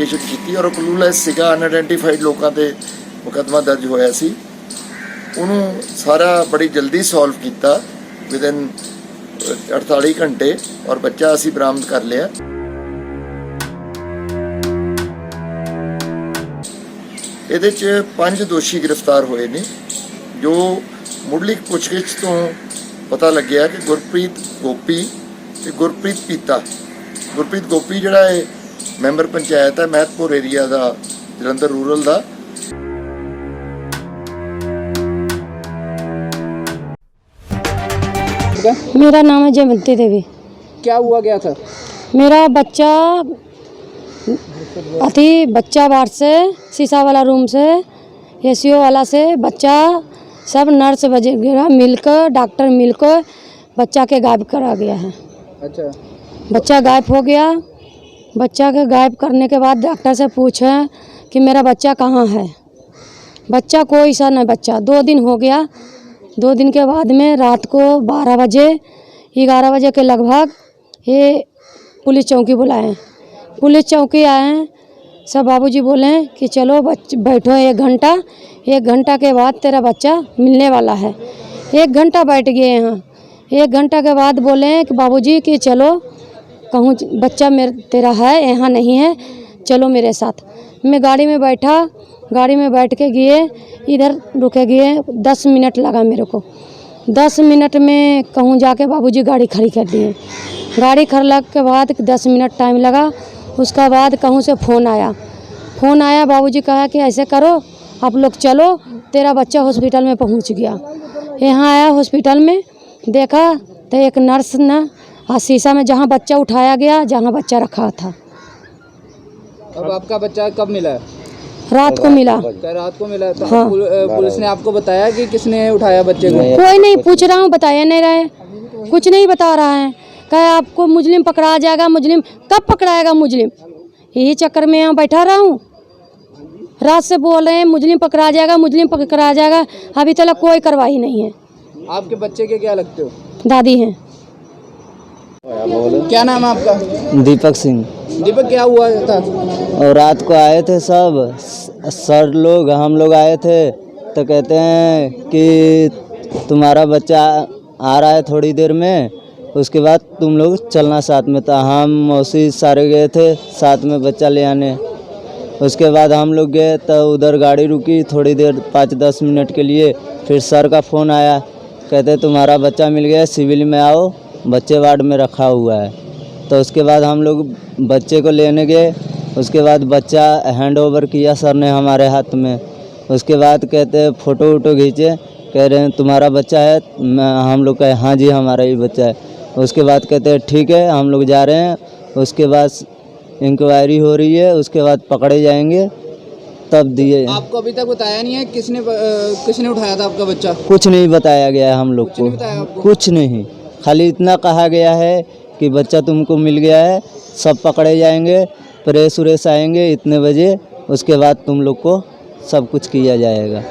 ਪੇਸ਼ ਕੀਤੀ ਔਰ ਕਲੂਲੈਸ ਸੀਗਾ ਅਨਆਇਡੈਂਟੀਫਾਈਡ ਲੋਕਾਂ ਤੇ ਮੁਕੱਦਮਾ ਦਰਜ ਹੋਇਆ ਸੀ। ਉਹਨੂੰ ਸਾਰਾ ਬੜੀ ਜਲਦੀ ਸੋਲਵ ਕੀਤਾ ਵਿਦਨ 48 ਘੰਟੇ, ਔਰ ਬੱਚਾ ਅਸੀਂ ਬਰਾਮਦ ਕਰ ਲਿਆ। ਇਹਦੇ 'ਚ ਪੰਜ ਦੋਸ਼ੀ ਗ੍ਰਿਫਤਾਰ ਹੋਏ ਨੇ, ਜੋ ਮੁੱਢਲੀ ਪੁੱਛਗਿੱਛ ਤੋਂ ਪਤਾ ਲੱਗਿਆ ਕਿ ਗੁਰਪ੍ਰੀਤ ਗੋਪੀ ਤੇ ਗੁਰਪ੍ਰੀਤ ਪੀਤਾ। ਗੁਰਪ੍ਰੀਤ ਗੋਪੀ ਜਿਹੜਾ ਹੈ ਮੈਂਬਰ ਪੰਚਾਇਤ ਹੈ ਮਹਿਤਪੁਰ ਏਰੀਆ ਦਾ ਜਲੰਧਰ ਰੂਰਲ ਦਾ मेरा नाम है जयवंती देवी क्या हुआ गया था मेरा बच्चा अति बच्चा बाहर से शीशा वाला रूम से एसीओ वाला से बच्चा सब नर्स वगैरह मिलकर डॉक्टर मिलकर बच्चा के गायब करा गया है अच्छा बच्चा गायब हो गया बच्चा के गायब करने के बाद डॉक्टर से पूछा कि मेरा बच्चा कहाँ है? बच्चा कोई सा नहीं बच्चा। दो दिन हो गया। दो दिन के बाद में रात को बारह बजे, ग्यारह बजे के लगभग ये पुलिस चौकी बुलाए। पुलिस चौकी आए हैं सब बाबूजी बोले कि चलो बच, बैठो एक घंटा। एक घंटा के बाद तेरा बच्चा मिलने वाला है। एक घंटा बैठ गए यहाँ। एक घंटा के बाद बोले कि बाबूजी कि चलो कहूँ, बच्चा मेरे, तेरा है, यहाँ नहीं है, चलो मेरे साथ। मैं गाड़ी में बैठा, गाड़ी में बैठ के गए, इधर रुके गए, दस मिनट लगा मेरे को। दस मिनट में कहूँ, जाके बाबूजी गाड़ी खड़ी कर दिए गाड़ी खड़ने के बाद दस मिनट टाइम लगा, उसका बाद कहूँ से फ़ोन आया। फ़ोन आया, बाबूजी कहा कि ऐसे करो, आप लोग चलो, तेरा बच्चा हॉस्पिटल में पहुँच गया। यहाँ आया हॉस्पिटल में, देखा तो एक नर्स ने आ शीशा में जहाँ बच्चा उठाया गया जहाँ बच्चा रखा था। अब आपका बच्चा कब मिला? है रात को मिला। रात को मिला? तो हाँ। पुलिस ने आपको बताया कि किसने उठाया बच्चे को? कोई नहीं पूछ रहा हूँ बताया नहीं रहे कुछ नहीं बता रहा है। कहे आपको मुजलिम पकड़ा जाएगा मुजलिम कब पकड़ाएगा मुजलिम यही चक्कर में यहाँ बैठा रहा हूँ। रात से बोल रहे हैं मुजलिम पकड़ा जाएगा मुजलिम पकड़ा जाएगा। अभी तक कोई कार्रवाई नहीं है। आपके बच्चे के क्या लगते हो? दादी हैं। क्या नाम है आपका? दीपक सिंह। दीपक क्या हुआ था? और रात को आए थे सब। सर लोग हम लोग आए थे तो कहते हैं कि तुम्हारा बच्चा आ रहा है थोड़ी देर में उसके बाद तुम लोग चलना साथ में। तो हम मौसी सारे गए थे साथ में बच्चा ले आने। उसके बाद हम लोग गए तो उधर गाड़ी रुकी थोड़ी देर पाँच दस मिनट के लिए। फिर सर का फ़ोन आया कहते तुम्हारा बच्चा मिल गया सिविल में आओ। बच्चे वार्ड में रखा हुआ है। तो उसके बाद हम लोग बच्चे को लेने गए। उसके बाद बच्चा हैंड ओवर किया सर ने हमारे हाथ में। उसके बाद कहते फ़ोटो वोटो खींचे। कह रहे हैं तुम्हारा बच्चा है मैं हम लोग कहे हाँ। जी हमारा ही बच्चा है। उसके बाद कहते हैं ठीक है हम लोग जा रहे हैं। उसके बाद इंक्वायरी हो रही है। उसके बाद पकड़े जाएँगे। तब दिए। आपको अभी तक बताया नहीं है किसने किसने उठाया था आपका बच्चा? कुछ नहीं बताया गया है हम लोग को। कुछ नहीं। खाली इतना कहा गया है कि बच्चा तुमको मिल गया है सब पकड़े जाएंगे प्रेस उरेस आएंगे इतने बजे उसके बाद तुम लोग को सब कुछ किया जाएगा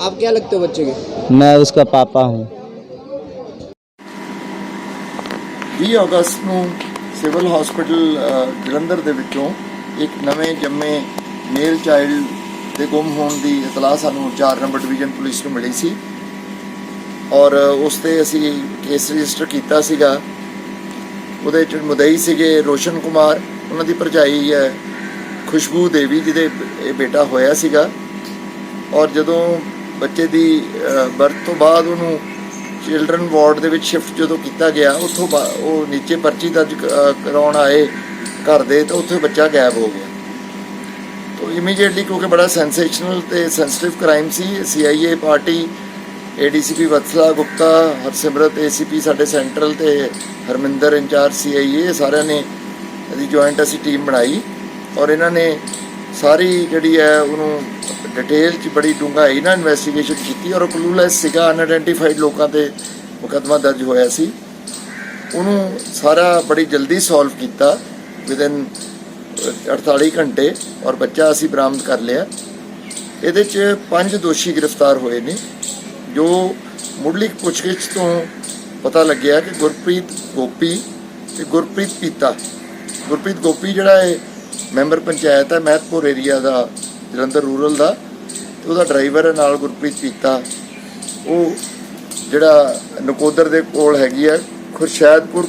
आप क्या लगते हो बच्चे के मैं उसका पापा हूँ 20 ਅਗਸਤ ਨੂੰ ਸਿਵਲ ਹਸਪੀਟਲ ਜਲੰਧਰ ਦੇ ਵਿੱਚੋਂ ਇੱਕ ਨਵੇਂ ਜੰਮੇ ਮੇਲ ਚਾਈਲਡ ਦੇ ਗੁੰਮ ਹੋਣ ਦੀ ਇਤਲਾਹ ਸਾਨੂੰ 4 ਨੰਬਰ ਡਿਵੀਜ਼ਨ ਪੁਲਿਸ ਨੂੰ ਮਿਲੀ ਸੀ ਔਰ ਉਸ ਤੇ ਅਸੀਂ ਕੇਸ ਰਜਿਸਟਰ ਕੀਤਾ ਸੀਗਾ। ਉਹਦੇ ਚ ਮੁਦਈ ਸੀਗੇ ਰੋਸ਼ਨ ਕੁਮਾਰ। ਉਹਨਾਂ ਦੀ ਭਰਜਾਈ ਹੈ ਖੁਸ਼ਬੂ ਦੇਵੀ, ਜਿਹਦੇ ਇਹ ਬੇਟਾ ਹੋਇਆ ਸੀਗਾ। ਔਰ ਜਦੋਂ ਬੱਚੇ ਦੀ ਬਰਥ ਤੋਂ ਬਾਅਦ ਉਹਨੂੰ ਚਿਲਡਰਨ ਵਾਰਡ ਦੇ ਵਿੱਚ ਸ਼ਿਫਟ ਜਦੋਂ ਕੀਤਾ ਗਿਆ, ਉੱਥੋਂ ਬਾ- ਉਹ ਨੀਚੇ ਪਰਚੀ ਦਰਜ ਕਰਾਉਣ ਆਏ ਘਰ ਦੇ, ਤਾਂ ਉੱਥੇ ਬੱਚਾ ਗਾਇਬ ਹੋ ਗਿਆ। ਤੋ ਇਮੀਡੀਏਟਲੀ ਕਿਉਂਕਿ ਬੜਾ ਸੈਂਸੇਸ਼ਨਲ ਤੇ ਸੈਂਸਿਟਿਵ ਕ੍ਰਾਈਮ ਸੀ CIA party ADCP Vatsala, Gupta, Harsimrat ACP ਸਾਡੇ ਸੈਂਟਰਲ ਤੇ ਹਰਮਿੰਦਰ ਇੰਚਾਰਜ ਸੀਆਈਏ ਸਾਰਿਆਂ ਨੇ ਇਹਦੀ ਜੁਆਇੰਟ ਅਸੀਂ ਟੀਮ ਬਣਾਈ ਔਰ ਇਹਨਾਂ ਨੇ ਸਾਰੀ ਜਿਹੜੀ ਹੈ ਉਹਨੂੰ ਡਿਟੇਲ ਚ ਬੜੀ ਡੂੰਘਾਈ ਨਾਲ ਇਨਵੈਸਟੀਗੇਸ਼ਨ ਕੀਤੀ ਔਰ ਕਲੂਲੈਸ ਸੀਗਾ ਅਨਆਇਡੈਂਟੀਫਾਈਡ ਲੋਕਾਂ ਤੇ ਮੁਕੱਦਮਾ ਦਰਜ ਹੋਇਆ ਸੀ। ਉਹਨੂੰ ਸਾਰਾ ਬੜੀ ਜਲਦੀ ਸੋਲਵ ਕੀਤਾ ਵਿਦਨ 48 ਘੰਟੇ ਔਰ ਬੱਚਾ ਅਸੀਂ ਬਰਾਮਦ ਕਰ ਲਿਆ। ਇਹਦੇ ਚ ਪੰਜ ਦੋਸ਼ੀ ਗ੍ਰਿਫਤਾਰ ਹੋਏ ਨੇ। ਜੋ ਮੁੱਢਲੀ ਪੁੱਛਗਿੱਛ ਤੋਂ ਪਤਾ ਲੱਗਿਆ ਕਿ ਗੁਰਪ੍ਰੀਤ ਗੋਪੀ ਤੇ ਗੁਰਪ੍ਰੀਤ ਪੀਤਾ। ਗੁਰਪ੍ਰੀਤ ਗੋਪੀ ਜਿਹੜਾ ਹੈ ਮੈਂਬਰ ਪੰਚਾਇਤ ਹੈ, ਮਹਿਤਪੁਰ ਏਰੀਆ ਦਾ, ਜਲੰਧਰ ਰੂਰਲ ਦਾ, ਤੇ ਉਹਦਾ ਡਰਾਈਵਰ ਹੈ ਨਾਲ ਗੁਰਪ੍ਰੀਤ ਪੀਤਾ। ਉਹ ਜਿਹੜਾ ਨਕੋਦਰ ਦੇ ਕੋਲ ਹੈਗੀ ਹੈ ਖੁਰਸ਼ੈਦਪੁਰ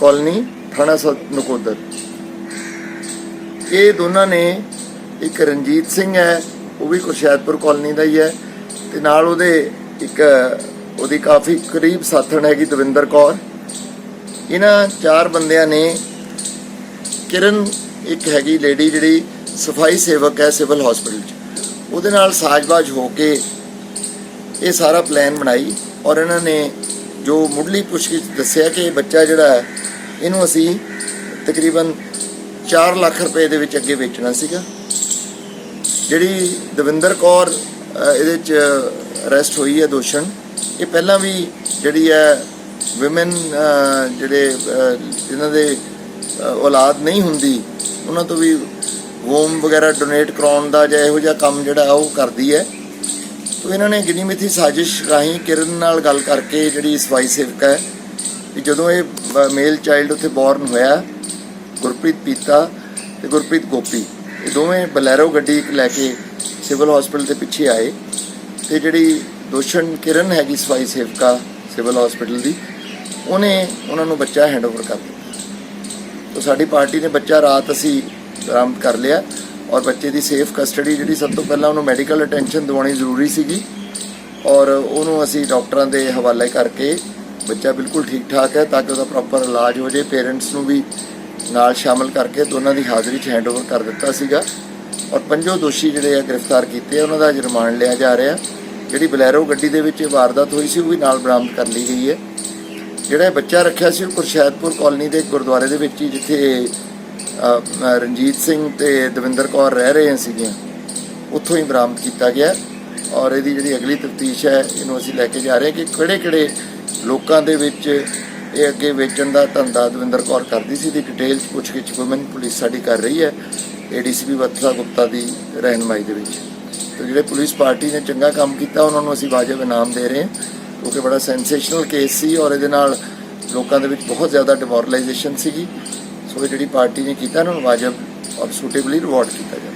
ਕਾਲਨੀ ਥਾਣਾ ਸ, ਨਕੋਦਰ। ਇਹ ਦੋਨਾਂ ਨੇ ਇੱਕ ਰਣਜੀਤ ਸਿੰਘ ਹੈ, ਉਹ ਵੀ ਖੁਰਸ਼ੈਦਪੁਰ ਕਾਲਨੀ ਦਾ ਹੀ ਹੈ। ਤੇ ਨਾਲ ਉਹਦੇ ਇੱਕ, ਉਹਦੀ ਕਾਫੀ ਕਰੀਬ ਸਾਥਣ ਹੈਗੀ ਦਵਿੰਦਰ ਕੌਰ। ਇਹਨਾਂ ਚਾਰ ਬੰਦਿਆਂ ਨੇ ਕਿਰਨ ਇੱਕ ਹੈਗੀ ਲੇਡੀ ਜਿਹੜੀ ਸਫ਼ਾਈ ਸੇਵਕ ਹੈ ਸਿਵਲ ਹਸਪੀਟਲ 'ਚ। ਉਹਦੇ ਨਾਲ ਸਾਜ਼ਬਾਜ਼ ਹੋ ਕੇ ਇਹ ਸਾਰਾ ਪਲਾਨ ਬਣਾਈ ਔਰ ਇਹਨਾਂ ਨੇ ਜੋ ਮੁੱਢਲੀ ਪੁੱਛਗਿੱਛ ਦੱਸਿਆ ਕਿ ਇਹ ਬੱਚਾ ਜਿਹੜਾ ਹੈ, ਇਹਨੂੰ ਅਸੀਂ ਤਕਰੀਬਨ 4 ਲੱਖ ਰੁਪਏ ਦੇ ਵਿੱਚ ਅੱਗੇ ਵੇਚਣਾ ਸੀਗਾ। ਜਿਹੜੀ ਦਵਿੰਦਰ ਕੌਰ ਇਹਦੇ ਚ ਅਰੈਸਟ ਹੋਈ ਹੈ ਦੋਸ਼ਣ। ਇਹ ਪਹਿਲਾਂ ਵੀ ਜਿਹੜੀ ਹੈ ਔਮਨ ਜਿਹੜੇ ਜਿਨ੍ਹਾਂ ਦੇ ਔਲਾਦ ਨਹੀਂ ਹੁੰਦੀ, ਉਹਨਾਂ ਤੋਂ ਵੀ ਹੋਮ ਵਗੈਰਾ ਡੋਨੇਟ ਕਰਾਉਣ ਦਾ ਜਾਂ ਇਹੋ ਜਿਹਾ ਕੰਮ ਜਿਹੜਾ ਉਹ ਕਰਦੀ ਹੈ। ਤੋ ਇਹਨਾਂ ਨੇ ਗਿਣੀ ਮਿੱਥੀ ਸਾਜ਼ਿਸ਼ ਰਾਹੀਂ ਕਿਰਨ ਨਾਲ ਗੱਲ ਕਰਕੇ ਜਿਹੜੀ ਸਫ਼ਾਈ ਸੇਵਕ ਹੈ ਕਿ ਜਦੋਂ ਇਹ ਮੇਲ ਚਾਈਲਡ ਉੱਥੇ ਬੌਰਨ ਹੋਇਆ, ਗੁਰਪ੍ਰੀਤ ਪੀਤਾ ਤੇ ਗੁਰਪ੍ਰੀਤ ਗੋਪੀ ਦੋਵੇਂ ਬਲੈਰੋ ਗੱਡੀ ਲੈ ਕੇ ਸਿਵਲ ਹਸਪੀਟਲ ਦੇ ਪਿੱਛੇ ਆਏ ਤੇ ਜਿਹੜੀ ਦੋਸ਼ਣ ਕਿਰਨ ਹੈਗੀ ਸਫ਼ਾਈ ਸੇਵਕਾ ਸਿਵਲ ਹਸਪੀਟਲ ਦੀ, ਉਹਨੇ ਉਹਨਾਂ ਨੂੰ ਬੱਚਾ ਹੈਂਡਓਵਰ ਕਰ ਦਿੱਤਾ। ਤੋ ਸਾਡੀ ਪਾਰਟੀ ਨੇ ਬੱਚਾ ਰਾਤ ਅਸੀਂ ਬਰਾਮਦ ਕਰ ਲਿਆ ਔਰ ਬੱਚੇ ਦੀ ਸੇਫ ਕਸਟਡੀ ਜਿਹੜੀ ਸਭ ਤੋਂ ਪਹਿਲਾਂ ਉਹਨੂੰ ਮੈਡੀਕਲ ਅਟੈਂਸ਼ਨ ਦਿਵਾਉਣੀ ਜ਼ਰੂਰੀ ਸੀਗੀ ਔਰ ਉਹਨੂੰ ਅਸੀਂ ਡਾਕਟਰਾਂ ਦੇ ਹਵਾਲੇ ਕਰਕੇ ਬੱਚਾ ਬਿਲਕੁਲ ਠੀਕ ਠਾਕ ਹੈ ਤਾਂ ਕਿ ਉਹਦਾ ਪ੍ਰੋਪਰ ਇਲਾਜ ਹੋ ਜਾਏ ਪੇਰੈਂਟਸ ਨੂੰ ਵੀ ਨਾਲ ਸ਼ਾਮਲ ਕਰਕੇ ਦੋਨਾਂ ਦੀ ਹਾਜ਼ਰੀ 'ਚ ਹੈਂਡਓਵਰ ਕਰ ਦਿੱਤਾ ਸੀਗਾ। ਔਰ ਪੰਜੋ ਦੋਸ਼ੀ ਜਿਹੜੇ ਆ ਗ੍ਰਿਫਤਾਰ ਕੀਤੇ ਉਹਨਾਂ ਦਾ ਅੱਜ ਰਿਮਾਂਡ ਲਿਆ ਜਾ ਰਿਹਾ। ਜਿਹੜੀ ਬਲੈਰੋ ਗੱਡੀ ਦੇ ਵਿੱਚ ਵਾਰਦਾਤ ਹੋਈ ਸੀ, ਉਹ ਵੀ ਨਾਲ ਬਰਾਮਦ ਕਰ ਲਈ ਗਈ ਹੈ। ਜਿਹੜਾ ਇਹ ਬੱਚਾ ਰੱਖਿਆ ਸੀ, ਉਹ ਕੁਰਸ਼ੈਦਪੁਰ ਕਾਲਨੀ ਦੇ ਗੁਰਦੁਆਰੇ ਦੇ ਵਿੱਚ ਹੀ, ਜਿੱਥੇ ਰਣਜੀਤ ਸਿੰਘ ਤੇ ਦਵਿੰਦਰ ਕੌਰ ਰਹਿ ਰਹੇ ਸੀਗੀਆਂ, ਉੱਥੋਂ ਹੀ ਬਰਾਮਦ ਕੀਤਾ ਗਿਆ। ਔਰ ਇਹਦੀ ਜਿਹੜੀ ਅਗਲੀ ਤਫਤੀਸ਼ ਹੈ, ਇਹਨੂੰ ਅਸੀਂ ਲੈ ਕੇ ਜਾ ਰਹੇ ਹਾਂ ਕਿ ਕਿਹੜੇ ਕਿਹੜੇ ਲੋਕਾਂ ਦੇ ਵਿੱਚ ਇਹ ਅੱਗੇ ਵੇਚਣ ਦਾ ਧੰਦਾ ਦਵਿੰਦਰ ਕੌਰ ਕਰਦੀ ਸੀ ਦੀ ਡਿਟੇਲਸ ਪੁੱਛਗਿੱਛ ਵੂਮਨ ਪੁਲਿਸ ਸਾਡੀ ਕਰ ਰਹੀ ਹੈ ਏਡੀਸੀਪੀ ਵਤਸਾ ਗੁਪਤਾ ਦੀ ਰਹਿਨਮਾਈ ਦੇ ਵਿੱਚ। ਤੇ ਜਿਹੜੇ ਪੁਲਿਸ ਪਾਰਟੀ ਨੇ ਚੰਗਾ ਕੰਮ ਕੀਤਾ, ਉਹਨਾਂ ਨੂੰ ਅਸੀਂ ਵਾਜਬ ਇਨਾਮ ਦੇ ਰਹੇ ਹਾਂ, ਕਿਉਂਕਿ ਬੜਾ ਸੈਂਸੇਸ਼ਨਲ ਕੇਸ ਸੀ ਔਰ ਇਹਦੇ ਨਾਲ ਲੋਕਾਂ ਦੇ ਵਿੱਚ ਬਹੁਤ ਜ਼ਿਆਦਾ ਡਿਮੋਰਲਾਈਜੇਸ਼ਨ ਸੀਗੀ। ਸੋ ਇਹ ਜਿਹੜੀ ਪਾਰਟੀ ਨੇ ਕੀਤਾ ਉਹਨਾਂ ਨੂੰ ਵਾਜਬ, ਔਰ ਸੂਟੇਬਲੀ ਰਿਵਾਰਡ ਕੀਤਾ ਜਾਵੇ।